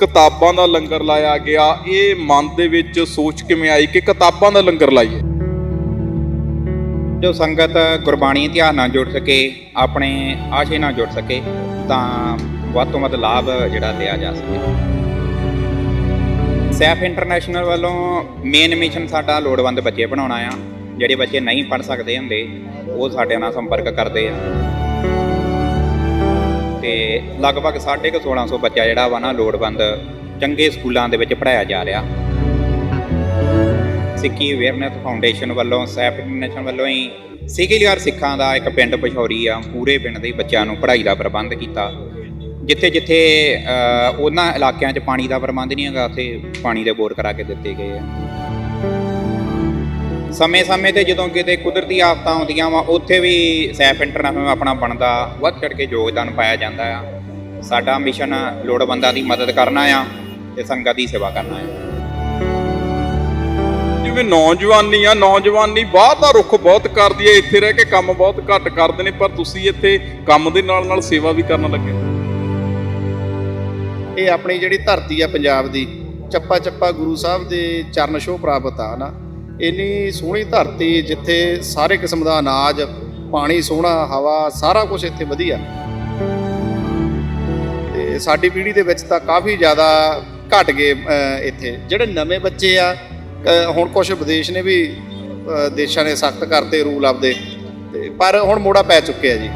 ਕਿਤਾਬਾਂ ਦਾ ਲੰਗਰ ਲਾਇਆ ਗਿਆ। ਇਹ ਮਨ ਦੇ ਵਿੱਚ ਸੋਚ ਕਿਵੇਂ ਆਈ ਕਿ ਕਿਤਾਬਾਂ ਦਾ ਲੰਗਰ ਲਾਈਏ? ਜੋ ਸੰਗਤ ਗੁਰਬਾਣੀ ਇਤਿਹਾਸ ਨਾਲ ਜੁੜ ਸਕੇ, ਆਪਣੇ ਆਸ਼ੇ ਨਾਲ ਜੁੜ ਸਕੇ, ਤਾਂ ਵੱਧ ਤੋਂ ਵੱਧ ਲਾਭ ਜਿਹੜਾ ਲਿਆ ਜਾ ਸਕੇ। ਸੈਫ ਇੰਟਰਨੈਸ਼ਨਲ ਵੱਲੋਂ ਮੇਨ ਮਿਸ਼ਨ ਸਾਡਾ ਲੋੜਵੰਦ ਬੱਚੇ ਬਣਾਉਣਾ ਆ ਜਿਹੜੇ ਬੱਚੇ ਨਹੀਂ ਪੜ੍ਹ ਸਕਦੇ ਹੁੰਦੇ, ਉਹ ਸਾਡੇ ਨਾਲ ਸੰਪਰਕ ਕਰਦੇ ਆ। ਤੇ ਲਗਭਗ 1650 ਬੱਚਾ ਜਿਹੜਾ ਵਾ ਨਾ ਲੋੜਵੰਦ ਚੰਗੇ ਸਕੂਲਾਂ ਦੇ ਵਿੱਚ ਪੜਾਇਆ ਜਾ ਰਿਹਾ। ਸਿੱਖੀ ਅਵੇਅਰਨੈਸ ਫਾਊਂਡੇਸ਼ਨ ਵੱਲੋਂ, ਸੈਫ ਇੰਟਰਨੈਸ਼ਨਲ ਵੱਲੋਂ ਹੀ ਸਿੱਖੀਲਿਆਰ ਸਿੱਖਾਂ ਦਾ ਇੱਕ ਪਿੰਡ ਪਛੌਰੀ ਆ, ਪੂਰੇ ਪਿੰਡ ਦੇ ਬੱਚਿਆਂ ਨੂੰ ਪੜ੍ਹਾਈ ਦਾ ਪ੍ਰਬੰਧ ਕੀਤਾ। ਜਿੱਥੇ ਜਿੱਥੇ ਉਹਨਾਂ ਇਲਾਕਿਆਂ 'ਚ ਪਾਣੀ ਦਾ ਪ੍ਰਬੰਧ ਨਹੀਂ ਹੈਗਾ, ਉੱਥੇ ਪਾਣੀ ਦੇ ਬੋਰ ਕਰਾ ਕੇ ਦਿੱਤੇ ਗਏ ਆ। ਸਮੇਂ-ਸਮੇਂ ਤੇ ਜਦੋਂ ਕਿਤੇ ਕੁਦਰਤੀ ਆਫਤਾਂ ਆਉਂਦੀਆਂ ਵਾ ਉੱਥੇ ਵੀ ਸੈਫ ਇੰਟਰਨੈਸ਼ਨਲ ਆਪਣਾ ਬਣਦਾ ਵੱਧ ਚੜ ਕੇ ਯੋਗਦਾਨ ਪਾਇਆ ਜਾਂਦਾ ਆ। ਸਾਡਾ ਮਿਸ਼ਨ ਲੋੜਵੰਦਾਂ ਦੀ ਮਦਦ ਕਰਨਾ ਆ ਤੇ ਸੰਗਤ ਦੀ ਸੇਵਾ ਕਰਨਾ ਆ। ਜਿਵੇਂ ਨੌਜਵਾਨੀ ਆ ਨੌਜਵਾਨੀ ਬਾਹਰ ਦਾ ਰੁੱਖ ਬਹੁਤ ਕਰਦੀ ਹੈ ਇੱਥੇ ਰਹਿ ਕੇ ਕੰਮ ਬਹੁਤ ਘੱਟ ਕਰਦੇ ਨੇ ਪਰ ਤੁਸੀਂ ਇੱਥੇ ਕੰਮ ਦੇ ਨਾਲ ਨਾਲ ਸੇਵਾ ਵੀ ਕਰਨ ਲੱਗੇ ਇਹ ਆਪਣੀ ਜਿਹੜੀ ਧਰਤੀ ਆ ਪੰਜਾਬ ਦੀ ਚੱਪਾ ਚੱਪਾ ਗੁਰੂ ਸਾਹਿਬ ਦੇ ਚਰਨ ਛੋਹ ਪ੍ਰਾਪਤ ਆ ਨਾ। ਇੰਨੀ ਸੋਹਣੀ ਧਰਤੀ ਜਿੱਥੇ ਸਾਰੇ ਕਿਸਮ ਦਾ ਅਨਾਜ, ਪਾਣੀ, ਸੋਹਣਾ ਹਵਾ, ਸਾਰਾ ਕੁਝ ਇੱਥੇ ਵਧੀਆ। ਤੇ ਸਾਡੀ ਪੀੜ੍ਹੀ ਦੇ ਵਿੱਚ ਤਾਂ ਕਾਫੀ ਜ਼ਿਆਦਾ ਘਟ ਗਏ ਇੱਥੇ। ਜਿਹੜੇ ਨਵੇਂ ਬੱਚੇ ਆ ਹੁਣ ਕੁਝ ਵਿਦੇਸ਼ ਨੇ ਵੀ ਦੇਸ਼ਾਂ ਨੇ ਸਖਤ ਕਰਤੇ ਰੂਲ ਆਪਦੇ। ਤੇ ਪਰ ਹੁਣ ਮੋੜਾ ਪੈ ਚੁੱਕਿਆ ਜੀ।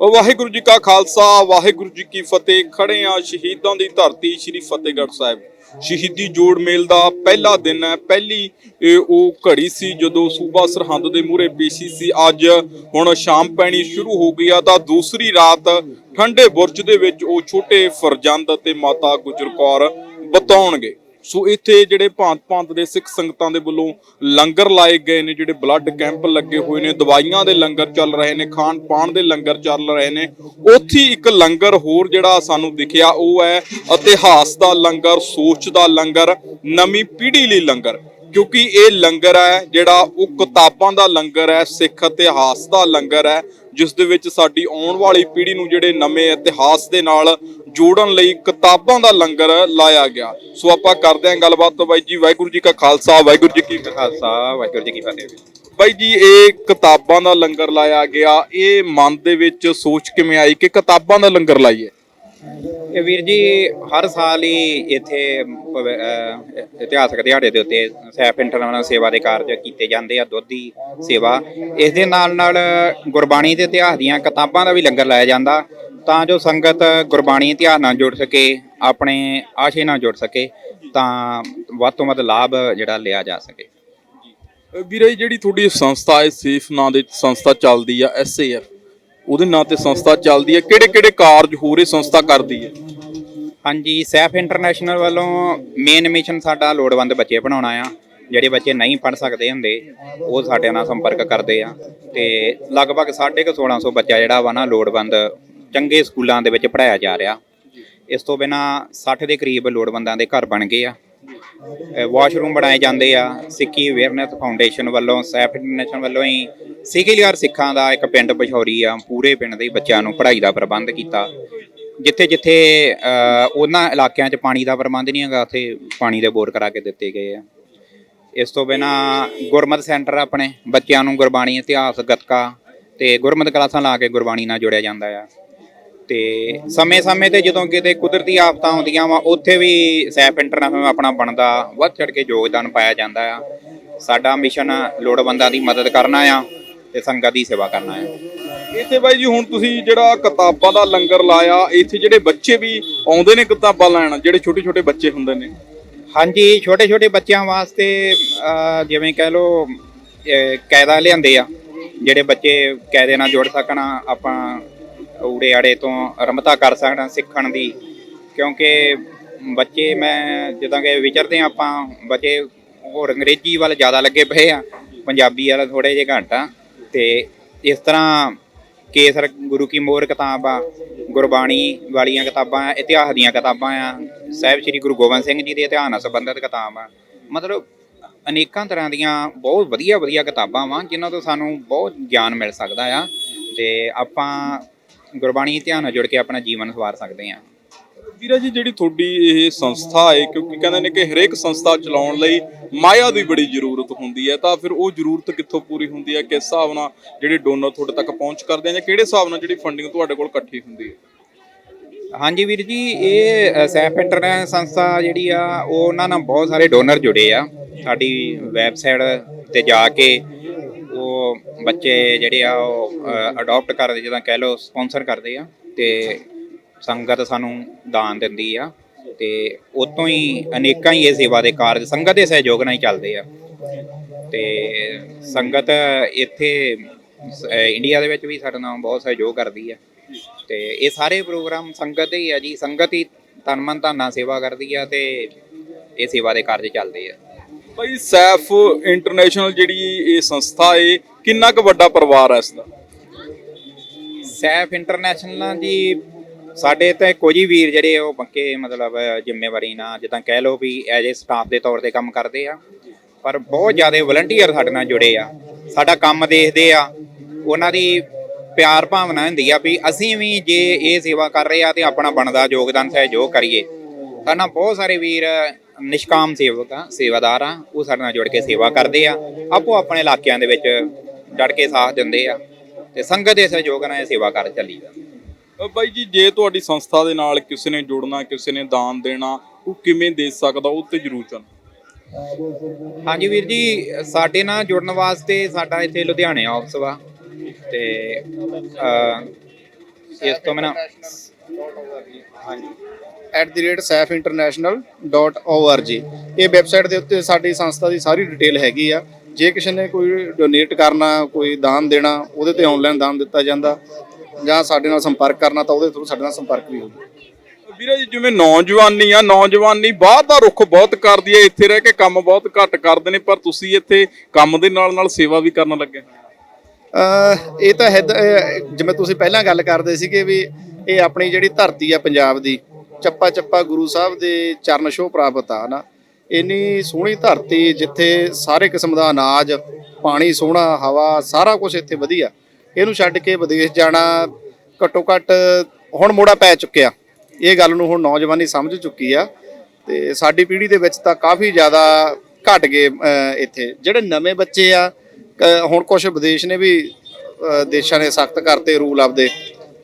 ਵਾਹਿਗੁਰੂ ਜੀ ਕਾ ਖਾਲਸਾ, ਵਾਹਿਗੁਰੂ ਜੀ ਕੀ ਫਤਿਹ। ਖੜੇ ਆ ਸ਼ਹੀਦਾਂ ਦੀ ਧਰਤੀ, ਸ੍ਰੀ ਫਤਿਹਗੜ੍ਹ ਸਾਹਿਬ। ਸ਼ਹੀਦੀ ਜੋੜ ਮੇਲ ਦਾ ਪਹਿਲਾ ਦਿਨ ਹੈ। ਪਹਿਲੀ ਉਹ ਘੜੀ ਸੀ ਜਦੋਂ ਸੂਬਾ ਸਰਹੰਦ ਦੇ ਮੂਹਰੇ ਪੇਸ਼ੀ ਸੀ। ਅੱਜ ਹੁਣ ਸ਼ਾਮ ਪੈਣੀ ਸ਼ੁਰੂ ਹੋ ਗਈ ਆ ਤਾਂ ਦੂਸਰੀ ਰਾਤ ਠੰਡੇ ਬੁਰਜ ਦੇ ਵਿੱਚ ਉਹ ਛੋਟੇ ਫਰਜ਼ੰਦ ਅਤੇ ਮਾਤਾ ਗੁਜਰ ਕੌਰ ਬਤਾਉਣਗੇ ਸੋ ਇੱਥੇ ਜਿਹੜੇ ਭਾਂਤ-ਭਾਂਤ ਦੇ ਸਿੱਖ ਸੰਗਤਾਂ ਦੇ ਵੱਲੋਂ ਲੰਗਰ ਲਾਏ ਗਏ ਨੇ, ਜਿਹੜੇ ਬਲੱਡ ਕੈਂਪ ਲੱਗੇ ਹੋਏ ਨੇ, ਦਵਾਈਆਂ ਦੇ ਲੰਗਰ ਚੱਲ ਰਹੇ ਨੇ, ਖਾਣ ਪਾਣ ਦੇ ਲੰਗਰ ਚੱਲ ਰਹੇ ਨੇ। ਉੱਥੇ ਇੱਕ ਲੰਗਰ ਹੋਰ ਜਿਹੜਾ ਸਾਨੂੰ ਦਿਖਿਆ, ਉਹ ਹੈ ਇਤਿਹਾਸ ਦਾ ਲੰਗਰ, ਸੋਚ ਦਾ ਲੰਗਰ, ਨਵੀਂ ਪੀੜ੍ਹੀ ਲਈ ਲੰਗਰ। ਕਿਉਂਕਿ ਇਹ ਲੰਗਰ ਹੈ ਜਿਹੜਾ ਉਹ ਕਿਤਾਬਾਂ ਦਾ ਲੰਗਰ ਹੈ, ਸਿੱਖ ਇਤਿਹਾਸ ਦਾ ਲੰਗਰ ਹੈ। ਜਿਸ ਦੇ ਵਿੱਚ ਸਾਡੀ ਆਉਣ ਵਾਲੀ ਪੀੜ੍ਹੀ ਨੂੰ ਜਿਹੜੇ ਨਵੇਂ ਇਤਿਹਾਸ ਦੇ ਨਾਲ ਜੋੜਨ ਲਈ ਕਿਤਾਬਾਂ ਦਾ ਲੰਗਰ ਲਾਇਆ ਗਿਆ। ਸੋ ਆਪਾਂ ਕਰਦੇ ਹਾਂ ਗੱਲਬਾਤ। ਬਾਈ ਜੀ ਵਾਹਿਗੁਰੂ ਜੀ ਕਾ ਖਾਲਸਾ ਵਾਹਿਗੁਰੂ ਜੀ ਕੀ ਖਾਲਸਾ ਵਾਹਿਗੁਰੂ ਜੀ ਕੀ ਫਤਿਹ। ਬਾਈ ਜੀ ਇਹ ਕਿਤਾਬਾਂ ਦਾ ਲੰਗਰ ਲਾਇਆ ਗਿਆ। ਇਹ ਮਨ ਦੇ ਵਿੱਚ ਸੋਚ ਕਿਵੇਂ ਆਈ ਕਿ ਕਿਤਾਬਾਂ ਦਾ ਲੰਗਰ ਲਾਈਏ? ਇਹ ਵੀਰ ਜੀ ਹਰ ਸਾਲ ਹੀ ਇੱਥੇ ਇਤਿਹਾਸਕ ਦਿਹਾੜੇ ਦੇ ਉੱਤੇ ਸੈਫ ਇੰਟਰਨੈਸ਼ਨਲ ਸੇਵਾ ਦੇ ਕਾਰਜ ਕੀਤੇ ਜਾਂਦੇ ਆ ਦੁੱਧ ਦੀ ਸੇਵਾ। ਇਸ ਦੇ ਨਾਲ ਨਾਲ ਗੁਰਬਾਣੀ ਦੇ ਇਤਿਹਾਸ ਦੀਆਂ ਕਿਤਾਬਾਂ ਦਾ ਵੀ ਲੰਗਰ ਲਾਇਆ ਜਾਂਦਾ। ਤਾਂ ਜੋ ਸੰਗਤ ਗੁਰਬਾਣੀ ਇਤਿਹਾਸ ਨਾਲ ਜੁੜ ਸਕੇ ਆਪਣੇ ਆਸ਼ੇ ਨਾਲ ਜੁੜ ਸਕੇ ਤਾਂ ਵੱਧ ਤੋਂ ਵੱਧ ਲਾਭ ਜਿਹੜਾ ਲਿਆ ਜਾ ਸਕੇ। ਅ, ਵੀਰੇ ਜਿਹੜੀ ਤੁਹਾਡੀ ਸੰਸਥਾ ਹੈ ਸੇਫ ਨਾਂ ਦੀ ਸੰਸਥਾ ਚੱਲਦੀ ਆ ਐਸਏਐਫ ਉਹਦੇ ਨਾਂ ਤੇ ਸੰਸਥਾ ਚੱਲਦੀ ਹੈ। ਕਿਹੜੇ ਕਿਹੜੇ ਕਾਰਜ ਹੋਰ ਰਹੇ ਸੰਸਥਾ ਕਰਦੀ ਹੈ? ਹਾਂਜੀ, ਸੈਫ ਇੰਟਰਨੈਸ਼ਨਲ ਵੱਲੋਂ ਮੇਨ ਮਿਸ਼ਨ ਸਾਡਾ ਲੋੜਵੰਦ ਬੱਚੇ ਬਣਾਉਣਾ ਆ। ਜਿਹੜੇ ਬੱਚੇ ਨਹੀਂ ਪੜ ਸਕਦੇ ਹੁੰਦੇ, ਉਹ ਸਾਡੇ ਨਾਲ ਸੰਪਰਕ ਕਰਦੇ ਆ। ਤੇ ਲਗਭਗ 1650 ਬੱਚਾ ਜਿਹੜਾ ਵਾ ਨਾ, ਲੋੜਵੰਦ ਚੰਗੇ ਸਕੂਲਾਂ ਦੇ ਵਿੱਚ ਪੜਾਇਆ ਜਾ ਰਿਹਾ। ਇਸ ਤੋਂ ਬਿਨਾ 60 ਦੇ ਕਰੀਬ ਲੋੜਵੰਦਾਂ ਦੇ ਘਰ ਬਣ ਗਏ ਆ। ਵਾਸ਼ਰੂਮ ਬਣਾਏ ਜਾਂਦੇ ਆ, ਸਿੱਖੀ ਅਵੇਅਰਨੈਸ ਫਾਊਂਡੇਸ਼ਨ ਵੱਲੋਂ ਸੈਫ ਇੰਟਰਨੈਸ਼ਨਲ ਵੱਲੋਂ ਹੀ ਸਿੱਖੀਲਿਆਰ ਸਿੱਖਾਂ ਦਾ ਇੱਕ ਪਿੰਡ ਪਛੌਰੀ ਆ, ਪੂਰੇ ਪਿੰਡ ਦੇ ਬੱਚਿਆਂ ਨੂੰ ਪੜ੍ਹਾਈ ਦਾ ਪ੍ਰਬੰਧ ਕੀਤਾ। ਜਿੱਥੇ ਜਿੱਥੇ ਉਹਨਾਂ ਇਲਾਕਿਆਂ 'ਚ ਪਾਣੀ ਦਾ ਪ੍ਰਬੰਧ ਨਹੀਂ ਹੈਗਾ, ਉੱਥੇ ਪਾਣੀ ਦੇ ਬੋਰ ਕਰਾ ਕੇ ਦਿੱਤੇ ਗਏ ਆ। ਇਸ ਤੋਂ ਬਿਨਾ ਗੁਰਮਤ ਸੈਂਟਰ ਆਪਣੇ ਬੱਚਿਆਂ ਨੂੰ ਗੁਰਬਾਣੀ ਇਤਿਹਾਸ, ਗੱਤਕਾ ਤੇ ਗੁਰਮਤ ਕਲਾਸਾਂ ਲਾ ਕੇ ਗੁਰਬਾਣੀ ਨਾਲ ਜੋੜਿਆ ਜਾਂਦਾ ਆ। ਤੇ ਸਮੇਂ-ਸਮੇਂ ਤੇ ਜਦੋਂ ਕਿਤੇ ਕੁਦਰਤੀ ਆਫਤਾਂ ਆਉਂਦੀਆਂ ਵਾ ਉੱਥੇ ਵੀ ਸੈਫ ਇੰਟਰਨੈਸ਼ਨਲ ਆਪਣਾ ਬਣਦਾ ਵੱਧ ਚੜ ਕੇ ਯੋਗਦਾਨ ਪਾਇਆ ਜਾਂਦਾ ਆ। ਸਾਡਾ ਮਿਸ਼ਨ ਲੋੜਵੰਦਾਂ ਦੀ ਮਦਦ ਕਰਨਾ ਆ ਤੇ ਸੰਗਤ ਦੀ ਸੇਵਾ ਕਰਨਾ ਆ। ਇੱਥੇ ਬਾਈ ਜੀ ਹੁਣ ਤੁਸੀਂ ਜਿਹੜਾ ਕਿਤਾਬਾਂ ਦਾ ਲੰਗਰ ਲਾਇਆ ਇੱਥੇ ਜਿਹੜੇ ਬੱਚੇ ਵੀ ਆਉਂਦੇ ਨੇ ਕਿਤਾਬਾਂ ਲੈਣ ਜਿਹੜੇ ਛੋਟੇ ਛੋਟੇ ਬੱਚੇ ਹੁੰਦੇ ਨੇ? ਹਾਂਜੀ ਛੋਟੇ ਛੋਟੇ ਬੱਚਿਆਂ ਵਾਸਤੇ ਜਿਵੇਂ ਕਹਿ ਅਹ, ਕਾਇਦਾ ਲਿਆਂਦੇ ਆ ਜਿਹੜੇ ਬੱਚੇ ਕਾਇਦੇ ਨਾਲ ਜੁੜ ਸਕਣ ਆਪਾਂ ਊੜੇ ਆੜੇ ਤੋਂ ਰਮਤਾ ਕਰ ਸਕਣ ਸਿੱਖਣ ਦੀ। ਕਿਉਂਕਿ ਬੱਚੇ ਮੈਂ ਜਦੋਂ ਕਿ ਵਿਚਰਦੇ ਆ ਆਪਾਂ ਬੱਚੇ ਹੋਰ ਅੰਗਰੇਜ਼ੀ ਵੱਲ ਜ਼ਿਆਦਾ ਲੱਗੇ ਪਏ ਆ, ਪੰਜਾਬੀ ਵਾਲਾ ਥੋੜੇ ਜਿਹੇ ਘੱਟ ਆ। ਤੇ ਇਸ ਤਰ੍ਹਾਂ ਕੇਸਰ, ਗੁਰੂ ਕੀ ਮੋਹਰ ਕਿਤਾਬ ਆ, ਗੁਰਬਾਣੀ ਵਾਲੀਆਂ ਕਿਤਾਬਾਂ ਆ ਇਤਿਹਾਸ ਦੀਆਂ ਕਿਤਾਬਾਂ ਆ, ਸਾਹਿਬ ਸ੍ਰੀ ਗੁਰੂ ਗੋਬਿੰਦ ਸਿੰਘ ਜੀ ਦੇ ਇਤਿਹਾਸ ਨਾਲ ਸੰਬੰਧਿਤ ਕਿਤਾਬ ਆ। ਮਤਲਬ ਅਨੇਕਾਂ ਤਰ੍ਹਾਂ ਦੀਆਂ ਬਹੁਤ ਵਧੀਆ ਵਧੀਆ ਕਿਤਾਬਾਂ ਵਾ, ਜਿਨ੍ਹਾਂ ਤੋਂ ਸਾਨੂੰ ਬਹੁਤ ਗਿਆਨ ਮਿਲ ਸਕਦਾ ਆ। ਤੇ ਆਪਾਂ ਗੁਰਬਾਣੀ ਇਤਿਹਾਸ ਨਾਲ ਜੁੜ ਕੇ ਆਪਣਾ ਜੀਵਨ ਸਵਾਰ ਸਕਦੇ ਆ ਵੀਰਾ ਜੀ ਜਿਹੜੀ ਤੁਹਾਡੀ ਇਹ ਸੰਸਥਾ ਹੈ ਕਿਉਂਕਿ ਕਹਿੰਦੇ ਨੇ ਕਿ ਹਰੇਕ ਸੰਸਥਾ ਚਲਾਉਣ ਲਈ ਮਾਇਆ ਦੀ ਬੜੀ ਜ਼ਰੂਰਤ ਹੁੰਦੀ ਹੈ ਤਾਂ ਫਿਰ ਉਹ ਜ਼ਰੂਰਤ ਕਿੱਥੋਂ ਪੂਰੀ ਹੁੰਦੀ ਹੈ? ਕਿਸ ਹਿਸਾਬ ਨਾਲ ਜਿਹੜੇ ਡੋਨਰ ਤੁਹਾਡੇ ਤੱਕ ਪਹੁੰਚ ਕਰਦੇ ਆ ਜਾਂ ਕਿਹੜੇ ਹਿਸਾਬ ਨਾਲ ਜਿਹੜੀ ਫੰਡਿੰਗ ਤੁਹਾਡੇ ਕੋਲ ਇਕੱਠੀ ਹੁੰਦੀ ਹੈ? ਹਾਂਜੀ ਵੀਰ ਜੀ ਇਹ ਸੈਫ ਇੰਟਰਨੈਸ਼ਨਲ ਸੰਸਥਾ ਜਿਹੜੀ ਆ ਉਹ ਉਹਨਾਂ ਨਾਲ ਬਹੁਤ ਸਾਰੇ ਡੋਨਰ ਜੁੜੇ ਆ। ਸਾਡੀ ਵੈਬਸਾਈਟ ਤੇ ਜਾ ਕੇ ਬੱਚੇ ਜਿਹੜੇ ਆ ਉਹ ਅਡਾਪਟ ਕਰਦੇ, ਜਿੱਦਾਂ ਕਹਿ ਲਓ ਸਪਾਂਸਰ ਕਰਦੇ ਆ, ਤੇ ਸੰਗਤ ਸਾਨੂੰ ਦਾਨ ਦਿੰਦੀ ਆ, ਤੇ ਉਤੋਂ ਹੀ ਅਨੇਕਾਂ ਹੀ ਇਹ ਸੇਵਾ ਦੇ ਕਾਰਜ, ਸੰਗਤ ਦੇ ਸਹਿਯੋਗ ਨਾਲ ਹੀ ਚੱਲਦੇ ਆ। ਤੇ ਸੰਗਤ ਇੱਥੇ ਇੰਡੀਆ ਦੇ ਵਿੱਚ ਵੀ ਸਾਡੇ ਨਾਲ ਬਹੁਤ ਸਹਿਯੋਗ ਕਰਦੀ ਆ। ਤੇ ਇਹ ਸਾਰੇ ਪ੍ਰੋਗਰਾਮ ਸੰਗਤ ਦੇ ਹੀ ਆ ਜੀ, ਸੰਗਤ ਹੀ ਤਨ ਮਨ ਧਨ ਨਾਲ ਸੇਵਾ ਕਰਦੀ ਆ ਤੇ ਇਹ ਸੇਵਾ ਦੇ ਕਾਰਜ ਚੱਲਦੇ ਆ। ਭਾਈ ਸੈਫ ਇੰਟਰਨੈਸ਼ਨਲ ਜਿਹੜੀ ਇਹ ਸੰਸਥਾ ਏ ਕਿੰਨਾ ਕੁ ਵੱਡਾ ਪਰਿਵਾਰ ਹੈ ਇਸ ਦਾ? ਸੈਫ ਇੰਟਰਨੈਸ਼ਨਲ ਜੀ, ਸਾਡੇ ਤੇ ਕੁਝ ਵੀਰ ਜਿਹੜੇ ਉਹ ਪੱਕੇ ਮਤਲਬ ਜ਼ਿੰਮੇਵਾਰੀ ਨਾਲ, ਜਿੱਦਾਂ ਕਹਿ ਲਓ ਵੀ ਐਜ ਏ ਸਟਾਫ ਦੇ ਤੌਰ ਤੇ ਕੰਮ ਕਰਦੇ ਆ। ਪਰ ਬਹੁਤ ਜ਼ਿਆਦਾ ਵਲੰਟੀਅਰ ਸਾਡੇ ਨਾਲ ਜੁੜੇ ਆ। ਸਾਡਾ ਕੰਮ ਦੇਖਦੇ ਆ। ਉਹਨਾਂ ਦੀ ਪਿਆਰ ਭਾਵਨਾ ਹੁੰਦੀ ਆ ਵੀ ਅਸੀਂ ਵੀ ਜੇ ਇਹ ਸੇਵਾ ਕਰ ਰਹੇ ਆ ਤੇ ਆਪਣਾ ਬਣਦਾ ਯੋਗਦਾਨ ਸਹਿਯੋਗ ਕਰੀਏ। ਸਾਡੇ ਬਹੁਤ ਸਾਰੇ ਵੀਰ ਨਿਸ਼ਕਾਮ ਸੇਵਕ ਆ, ਸੇਵਾਦਾਰ ਆ, ਉਹ ਸਾਡੇ ਨਾਲ ਜੁੜ ਕੇ ਸੇਵਾ ਕਰਦੇ ਆ। ਆਪੋ ਆਪਣੇ ਇਲਾਕਿਆਂ ਦੇ ਵਿੱਚ ਡਟ ਕੇ ਸਾਥ ਦਿੰਦੇ ਆ ਤੇ ਸੰਗਤ ਦੇ ਸਹਿਯੋਗ ਨਾਲ ਇਹ ਸੇਵਾ ਕਰ ਚੱਲੀਦਾ ਅ, ਬਾਈ ਜੀ ਜੇ ਤੁਹਾਡੀ ਸੰਸਥਾ ਦੇ ਨਾਲ ਕਿਸੇ ਨੇ ਜੁੜਨਾ ਕਿਸੇ ਨੇ ਦਾਨ ਦੇਣਾ ਉਹ ਕਿਵੇਂ ਦੇ ਸਕਦਾ ਉਹ ਤੇ ਜ਼ਰੂਰ ਚੰਨ। ਹਾਂਜੀ ਵੀਰ ਜੀ ਸਾਡੇ ਨਾਲ ਜੁੜਨ ਵਾਸਤੇ ਸਾਡਾ ਇੱਥੇ ਲੁਧਿਆਣੇ ਆਫਿਸ ਵਾ ਤੇ ਇਸ ਤੋਂ ਬਿਨਾਂ @safeinternational.org ਇਹ ਵੈਬਸਾਈਟ ਦੇ ਉੱਤੇ ਸਾਡੀ ਸੰਸਥਾ ਦੀ ਸਾਰੀ ਡਿਟੇਲ ਹੈਗੀ ਆ। ਜੇ ਕਿਸੇ ਨੇ ਕੋਈ ਡੋਨੇਟ ਕਰਨਾ ਕੋਈ ਦਾਨ ਦੇਣਾ ਉਹਦੇ ਤੇ ਆਨਲਾਈਨ ਦਾਨ ਦਿੱਤਾ ਜਾਂਦਾ ਜਾਂ ਸਾਡੇ ਨਾਲ ਸੰਪਰਕ ਕਰਨਾ ਤਾਂ ਉਹਦੇ ਥਰੂ ਸਾਡੇ ਨਾਲ ਸੰਪਰਕ ਵੀ ਹੋਊਗਾ। ਵੀਰੇ ਜੀ ਜਿਵੇਂ ਨੌਜਵਾਨੀ ਆ ਨੌਜਵਾਨੀ ਬਾਹਰ ਦਾ ਰੁੱਖ ਬਹੁਤ ਕਰਦੀ ਹੈ ਇੱਥੇ ਰਹਿ ਕੇ ਕੰਮ ਬਹੁਤ ਘੱਟ ਕਰਦੇ ਨੇ ਪਰ ਤੁਸੀਂ ਇੱਥੇ ਕੰਮ ਦੇ ਨਾਲ ਨਾਲ ਸੇਵਾ ਵੀ ਕਰਨ ਲੱਗੇ। ਇਹ ਤਾਂ ਹੈ ਜਿਵੇਂ ਤੁਸੀਂ ਪਹਿਲਾਂ ਗੱਲ ਕਰਦੇ ਸੀਗੇ ਵੀ ਇਹ ਆਪਣੀ ਜਿਹੜੀ ਧਰਤੀ ਆ ਪੰਜਾਬ ਦੀ ਚੱਪਾ ਚੱਪਾ ਗੁਰੂ ਸਾਹਿਬ ਦੇ ਚਰਨ ਛੋਹ ਪ੍ਰਾਪਤ ਆ ਨਾ ਇੰਨੀ ਸੋਹਣੀ ਧਰਤੀ ਜਿੱਥੇ ਸਾਰੇ ਕਿਸਮ ਦਾ ਅਨਾਜ ਪਾਣੀ ਸੋਹਣਾ ਹਵਾ ਸਾਰਾ ਕੁਝ ਇੱਥੇ ਵਧੀਆ। ਇਹਨੂੰ ਛੱਡ ਕੇ ਵਿਦੇਸ਼ ਜਾਣਾ ਘੱਟੋ ਘੱਟ ਹੁਣ ਮੋੜਾ ਪੈ ਚੁੱਕਿਆ। ਇਹ ਗੱਲ ਨੂੰ ਹੁਣ ਨੌਜਵਾਨੀ ਸਮਝ ਚੁੱਕੀ ਆ ਤੇ ਸਾਡੀ ਪੀੜ੍ਹੀ ਦੇ ਵਿੱਚ ਤਾਂ ਕਾਫੀ ਜ਼ਿਆਦਾ ਘਟ ਗਏ ਇੱਥੇ। ਜਿਹੜੇ ਨਵੇਂ ਬੱਚੇ ਆ ਅਹ, ਹੁਣ ਕੁਝ ਵਿਦੇਸ਼ ਨੇ ਵੀ ਦੇਸ਼ਾਂ ਨੇ ਸਖਤ ਕਰਤੇ ਰੂਲ ਆਪਦੇ।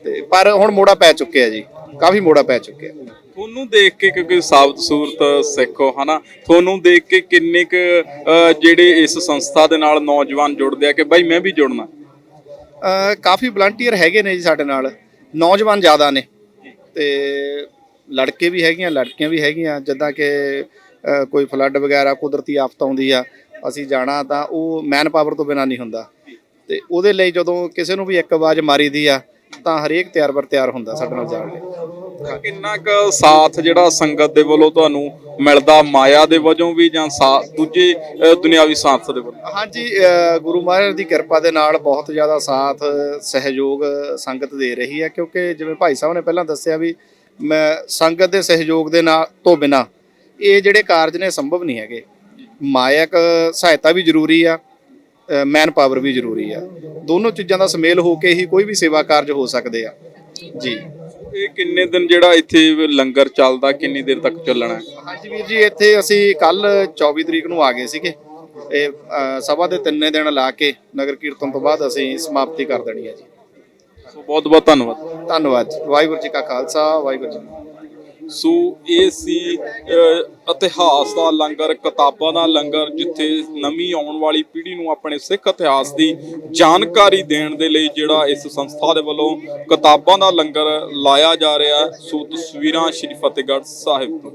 ਤੇ ਪਰ ਹੁਣ ਮੋੜਾ ਪੈ ਚੁੱਕਿਆ ਜੀ। ਕਾਫੀ ਮੋੜਾ ਪੈ ਚੁੱਕਿਆ। ਤੁਹਾਨੂੰ ਦੇਖ ਕੇ ਕਿਉਂਕਿ ਸਾਬਤ ਸੂਰਤ ਸਿੱਖ ਹੋ, ਹਨਾ? ਤੁਹਾਨੂੰ ਦੇਖ ਕੇ ਕਿੰਨੇ ਕੁ ਜਿਹੜੇ ਇਸ ਸੰਸਥਾ ਦੇ ਨਾਲ ਨੌਜਵਾਨ ਜੁੜਦੇ ਆ ਕਿ ਬਾਈ ਮੈਂ ਵੀ ਜੁੜਨਾ? ਕਾਫੀ ਵਲੰਟੀਅਰ ਹੈਗੇ ਨੇ ਜੀ ਸਾਡੇ ਨਾਲ। ਨੌਜਵਾਨ ਜ਼ਿਆਦਾ ਨੇ। ਤੇ ਲੜਕੇ ਵੀ ਹੈਗੀਆਂ, ਲੜਕੀਆਂ ਵੀ ਹੈਗੀਆਂ। ਜਿੱਦਾਂ ਕਿ ਕੋਈ ਫਲੱਡ ਵਗੈਰਾ ਕੁਦਰਤੀ ਆਫਤ ਆਉਂਦੀ ਆ, ਅਸੀਂ ਜਾਣਾ ਤਾਂ ਉਹ ਮੈਨ ਪਾਵਰ ਤੋਂ ਬਿਨਾ ਨਹੀਂ ਹੁੰਦਾ। ਤੇ ਉਹਦੇ ਲਈ ਜਦੋਂ ਕਿਸੇ ਨੂੰ ਵੀ ਇੱਕ ਆਵਾਜ਼ ਮਾਰੀ ਦੀ ਆ ਤਾਂ ਹਰੇਕ ਤਿਆਰ ਬਰ ਤਿਆਰ ਹੁੰਦਾ ਸਾਡੇ ਨਾਲ ਜਾਣ ਲਈ। ਕਿੰਨਾ ਕੁ ਸਾਥ ਜਿਹੜਾ ਸੰਗਤ ਦੇ ਵੱਲੋਂ ਤੁਹਾਨੂੰ ਮਿਲਦਾ ਮਾਇਆ ਦੇ ਵਜੋਂ ਵੀ ਜਾਂ ਦੂਜੇ ਦੁਨਿਆਵੀ ਸਾਥ ਦੇ ਵੱਲੋਂ? ਹਾਂਜੀ ਗੁਰੂ ਮਹਾਰਾਜ ਦੀ ਕਿਰਪਾ ਦੇ ਨਾਲ ਬਹੁਤ ਜ਼ਿਆਦਾ ਸਾਥ ਸਹਿਯੋਗ ਸੰਗਤ ਦੇ ਰਹੀ ਹੈ ਕਿਉਂਕਿ ਜਿਵੇਂ ਭਾਈ ਸਾਹਿਬ ਨੇ ਪਹਿਲਾਂ ਦੱਸਿਆ ਵੀ ਮੈਂ ਸੰਗਤ ਦੇ ਸਹਿਯੋਗ ਦੇ ਨਾਲ ਤੋਂ ਬਿਨਾ ਇਹ ਜਿਹੜੇ ਕਾਰਜ ਨੇ ਸੰਭਵ ਨਹੀਂ ਹੈਗੇ। ਮਾਇਕ ਸਹਾਇਤਾ ਵੀ ਜ਼ਰੂਰੀ ਆ ਮੈਨ ਪਾਵਰ ਵੀ ਜ਼ਰੂਰੀ ਆ। ਦੋਨੋਂ ਚੀਜ਼ਾਂ ਦਾ ਸੁਮੇਲ ਹੋ ਕੇ ਹੀ ਕੋਈ ਵੀ ਸੇਵਾ ਕਾਰਜ ਹੋ ਸਕਦੇ ਆ। ਜੀ। ਇਹ ਕਿੰਨੇ ਦਿਨ ਜਿਹੜਾ ਇੱਥੇ ਲੰਗਰ ਚੱਲਦਾ ਕਿੰਨੀ ਦੇਰ ਤੱਕ ਚੱਲਣਾ? ਹੈ ਹਾਂਜੀ ਵੀਰ ਜੀ ਇੱਥੇ ਅਸੀਂ ਕੱਲ 24 ਤਰੀਕ ਨੂੰ ਆ ਗਏ ਸੀਗੇ। ਇਹ ਸਭਾ ਦੇ ਤਿੰਨੇ ਦਿਨ ਲਾ ਕੇ ਨਗਰ ਕੀਰਤਨ ਤੋਂ ਬਾਅਦ ਅਸੀਂ ਸਮਾਪਤੀ ਕਰ ਦੇਣੀ ਹੈ ਜੀ। ਸੋ ਬਹੁਤ ਬਹੁਤ ਧੰਨਵਾਦ। ਧੰਨਵਾਦ ਵਾਹਿਗੁਰੂ ਜੀ ਕਾ ਖਾਲਸਾ ਵਾਹਿਗੁਰੂ ਜੀ ਸੋ ਇਹ ਸੀ ਇਤਿਹਾਸ ਦਾ ਲੰਗਰ, ਕਿਤਾਬਾਂ ਦਾ ਲੰਗਰ, ਜਿੱਥੇ ਨਵੀਂ ਆਉਣ ਵਾਲੀ ਪੀੜ੍ਹੀ ਨੂੰ ਆਪਣੇ ਸਿੱਖ ਇਤਿਹਾਸ ਦੀ ਜਾਣਕਾਰੀ ਦੇਣ ਦੇ ਲਈ ਜਿਹੜਾ ਇਸ ਸੰਸਥਾ ਦੇ ਵੱਲੋਂ ਕਿਤਾਬਾਂ ਦਾ ਲੰਗਰ ਲਾਇਆ ਜਾ ਰਿਹਾ ਸੋ ਤਸਵੀਰਾਂ ਸ਼੍ਰੀ ਫਤਿਹਗੜ੍ਹ ਸਾਹਿਬ ਤੋਂ।